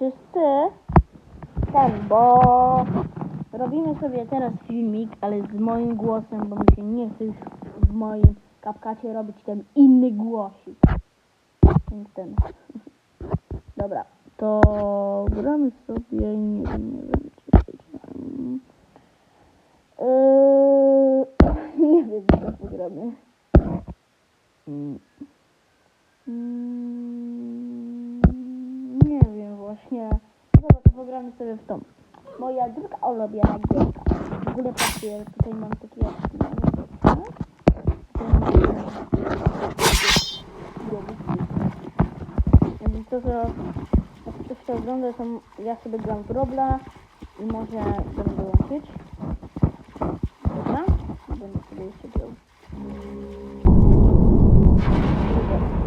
wszyscy ten, bo robimy sobie teraz filmik, ale z moim głosem, bo mi się nie chce już w moim kapkacie robić ten inny głosik. Ten. Dobra, to gramy sobie, nie wiem, nie wiem, czy powiedziałem. Yy, nie wiem, co. Mm, właśnie. Dobra, to pogramy sobie w tą. Moja druga ulubiona gierka. W ogóle patrzcie, tutaj mam takie jak to, że jak ktoś to ogląda, to ja sobie gram w Robla i może będę dołączyć. Dobra? Będę sobie jeszcze grał. Dobra.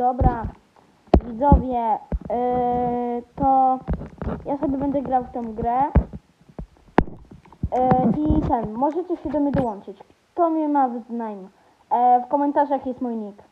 Dobra, widzowie, yy, to ja sobie będę grał w tę grę yy, i ten, możecie się do mnie dołączyć. To mnie ma znajm. Yy, w komentarzach jest mój nick.